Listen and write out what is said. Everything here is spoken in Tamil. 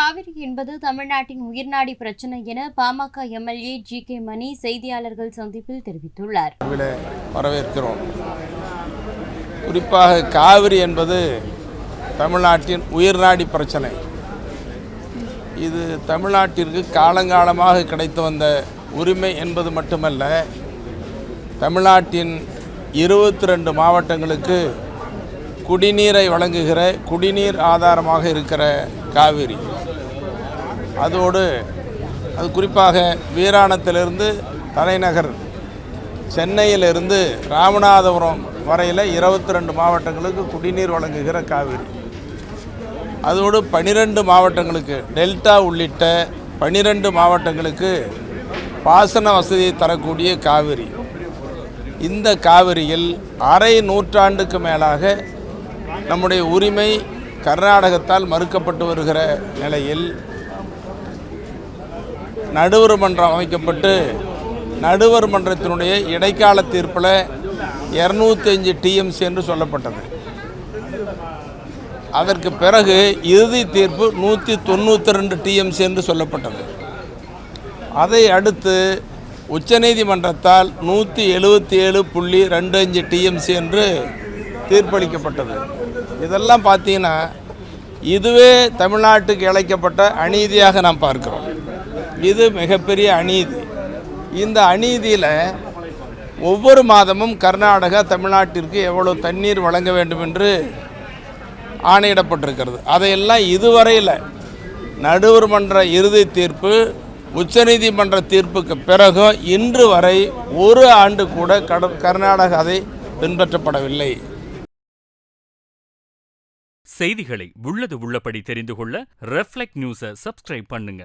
காவிரி என்பது தமிழ்நாட்டின் உயிர்நாடி பிரச்சனை என PMK MLA G K Mani செய்தியாளர்கள் சந்திப்பில் தெரிவித்துள்ளார். வரவேற்கிறோம். குறிப்பாக காவிரி என்பது தமிழ்நாட்டின் உயிர்நாடி பிரச்சனை. இது தமிழ்நாட்டிற்கு காலங்காலமாக கிடைத்து வந்த உரிமை என்பது மட்டுமல்ல தமிழ்நாட்டின் இருபத்தி ரெண்டு மாவட்டங்களுக்கு குடிநீரை வழங்குகிற குடிநீர் ஆதாரமாக இருக்கிற காவிரி. அதோடு அது குறிப்பாக வீராணத்திலிருந்து தலைநகர் சென்னையிலிருந்து ராமநாதபுரம் வரையில் இருபத்தி ரெண்டு மாவட்டங்களுக்கு குடிநீர் வழங்குகிற காவிரி. அதோடு பனிரெண்டு மாவட்டங்களுக்கு டெல்டா உள்ளிட்ட பனிரெண்டு மாவட்டங்களுக்கு பாசன வசதியை தரக்கூடிய காவிரி. இந்த காவிரியில் அரை நூற்றாண்டுக்கு மேலாக நம்முடைய உரிமை கர்நாடகத்தால் மறுக்கப்பட்டு வருகிற நிலையில் நடுவர் மன்றம் அமைக்கப்பட்டு நடுவர் மன்றத்தினுடைய இடைக்கால தீர்ப்பில் இரநூத்தி அஞ்சு டிஎம்சி என்று சொல்லப்பட்டது. அதற்கு பிறகு இறுதி தீர்ப்பு நூற்றி தொண்ணூற்றி ரெண்டு டிஎம்சி என்று சொல்லப்பட்டது. அதை அடுத்து உச்சநீதிமன்றத்தால் நூற்றி எழுபத்தி ஏழு புள்ளி ரெண்டு அஞ்சு டிஎம்சி என்று தீர்ப்பளிக்கப்பட்டது. இதெல்லாம் பார்த்தீங்கன்னா இதுவே தமிழ்நாட்டுக்கு இழைக்கப்பட்ட அநீதியாக நாம் பார்க்கிறோம். இது மிகப்பெரிய அநீதி. இந்த அநீதியில் ஒவ்வொரு மாதமும் கர்நாடகா தமிழ்நாட்டிற்கு எவ்வளோ தண்ணீர் வழங்க வேண்டும் என்று ஆணையிடப்பட்டிருக்கிறது. அதையெல்லாம் இதுவரையில் நடுவர் மன்ற இறுதி தீர்ப்பு உச்சநீதிமன்ற தீர்ப்புக்கு பிறகும் இன்று வரை ஒரு ஆண்டு கூட கட கர்நாடகா அதை பின்பற்றப்படவில்லை. செய்திகளை உள்ளது உள்ளபடி தெரிந்து கொள்ள ரெஃப்ளெக்ட் நியூஸை சப்ஸ்கிரைப் பண்ணுங்க.